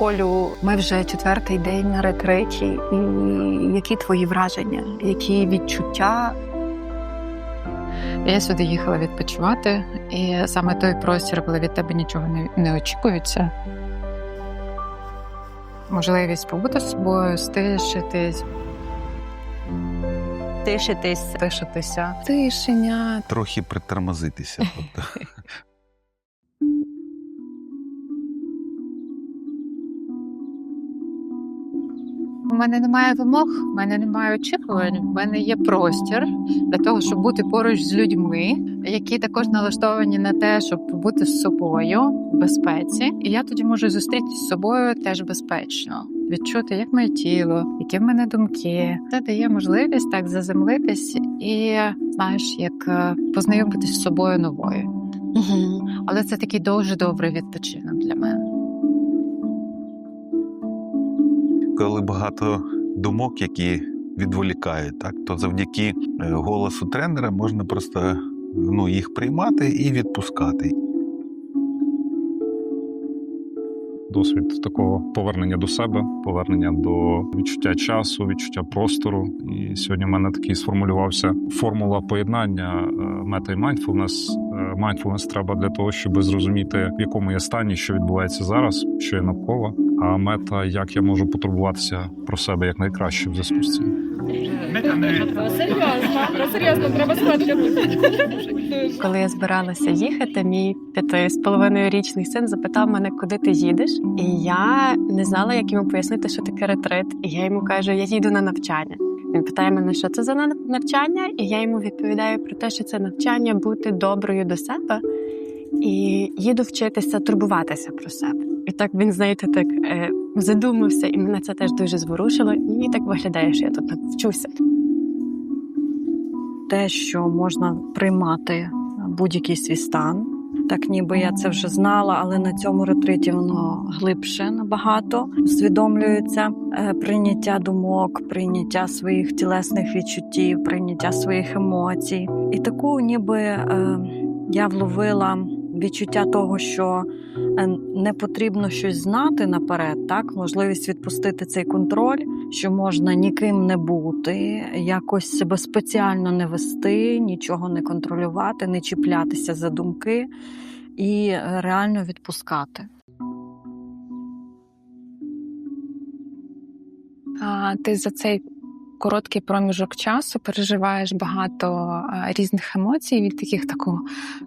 Олю, ми вже четвертий день на ретриті. І які твої враження, які відчуття? Я сюди їхала відпочивати, і саме той простір, коли від тебе нічого не, не очікується. Можливість побути з собою, стишитись, Тишитись. тишитися, тишення. Трохи притормозитися. Тобто. У мене немає вимог, у мене немає очікувань. У мене є простір для того, щоб бути поруч з людьми, які також налаштовані на те, щоб бути з собою в безпеці. І я тоді можу зустрітися з собою теж безпечно, відчути, як моє тіло, які в мене думки. Це дає можливість так заземлитись і знаєш, як е, познайомитись з собою новою. Угу. Але це такий дуже добрий відпочинок для мене. Коли багато думок, які відволікають, так, то завдяки е, голосу тренера можна просто ну, їх приймати і відпускати. досвід такого повернення до себе, повернення до відчуття часу, відчуття простору. І сьогодні в мене такий сформулювався формула поєднання е, мета і майндфулнес. Майндфулнес треба для того, щоб зрозуміти, в якому я стані, що відбувається зараз, що є навколо. А мета, як я можу потурбуватися про себе як найкраще в зв'язку з цим. Серйозно, серйозно, треба сходити. Коли я збиралася їхати, мій п'яти з половиною річний син запитав мене, куди ти їдеш. І я не знала, як йому пояснити, що таке ретрит. І я йому кажу, я їду на навчання. Він питає мене, що це за на- навчання, і я йому відповідаю про те, що це навчання бути доброю до себе і їду вчитися турбуватися про себе. Так він, знаєте, так е, задумався, і мене це теж дуже зворушило. І так виглядає, що я тут вчуся. те, що можна приймати будь-який свій стан. Так ніби я це вже знала, але на цьому ретриті воно глибше набагато усвідомлюється Е, прийняття думок, прийняття своїх тілесних відчуттів, прийняття своїх емоцій. І таку, ніби е, я вловила відчуття того, що не потрібно щось знати наперед, так можливість відпустити цей контроль, що можна ніким не бути, якось себе спеціально не вести, нічого не контролювати, не чіплятися за думки і е, реально відпускати. А ти за цей короткий проміжок часу переживаєш багато різних емоцій від таких такого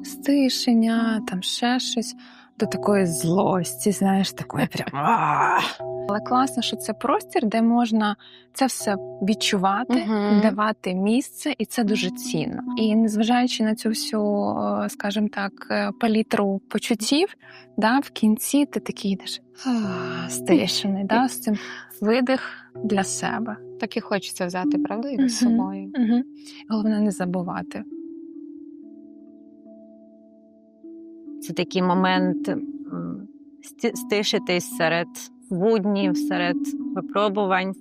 стишення, там ще щось, до такої злості, знаєш, такої прям. Але класно, що це простір, де можна це все відчувати, Мгм. давати місце, і це дуже цінно. І незважаючи на цю всю, скажімо так, е, палітру почуттів, да, в кінці ти такий йдеш «А, стишений, да, з цим видих для себе. Так і хочеться взяти, правда, і з собою. Головне не забувати. Це такий момент стишитись серед буднів, серед випробувань,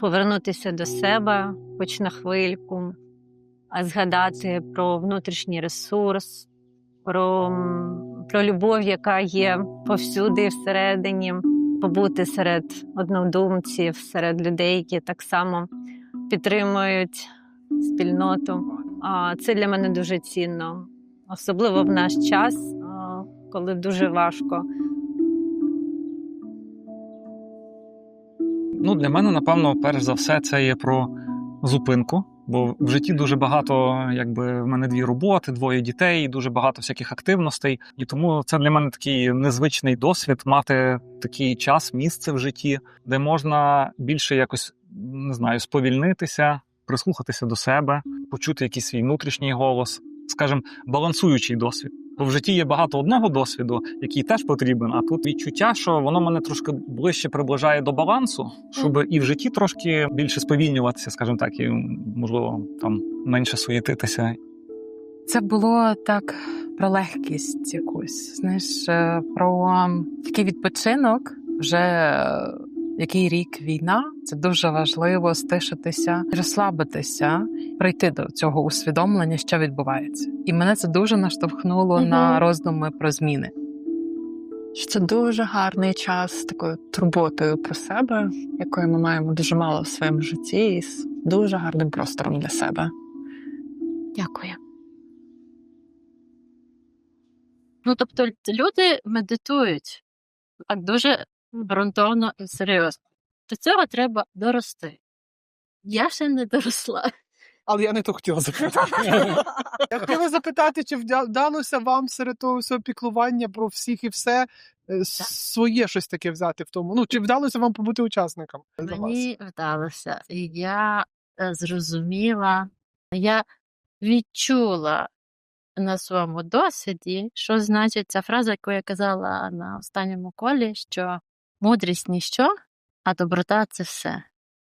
повернутися до себе, хоч на хвильку, а згадати про внутрішній ресурс, про, про любов, яка є повсюди всередині, побути серед однодумців, серед людей, які так само підтримують спільноту. А Це для мене дуже цінно, особливо в наш час, коли дуже важко. Ну, для мене, напевно, перш за все, це є про зупинку. Бо в житті дуже багато, якби в мене дві роботи, двоє дітей, дуже багато всяких активностей. І тому це для мене такий незвичний досвід мати такий час, місце в житті, де можна більше якось не знаю, сповільнитися, прислухатися до себе, почути якийсь свій внутрішній голос, скажімо, балансуючий досвід. Бо в житті є багато одного досвіду, який теж потрібен. А тут відчуття, що воно мене трошки ближче приближає до балансу, щоб і в житті трошки більше сповільнюватися, скажімо так, і можливо там менше суєтитися. Це було так про легкість якусь, знаєш, е, про такий відпочинок вже. Який рік війна, це дуже важливо стишитися, розслабитися, прийти до цього усвідомлення, що відбувається. І мене це дуже наштовхнуло Мгм. на роздуми про зміни. що це дуже гарний час з такою турботою про себе, якої ми маємо дуже мало в своєму житті, і з дуже гарним простором для себе. Дякую. Ну, тобто, люди медитують так дуже ґрунтовно і серйозно. До цього треба дорости. Я ще не доросла. Але я не то хотіла запитати. Я хотіла запитати, чи вдалося вам серед того всього піклування про всіх і все е, своє щось таке взяти в тому. Ну, чи вдалося вам побути учасником? Мені вдалося. Я е, зрозуміла, я відчула на своєму досвіді, що значить ця фраза, яку я казала на останньому колі, що мудрість ніщо, а доброта це все.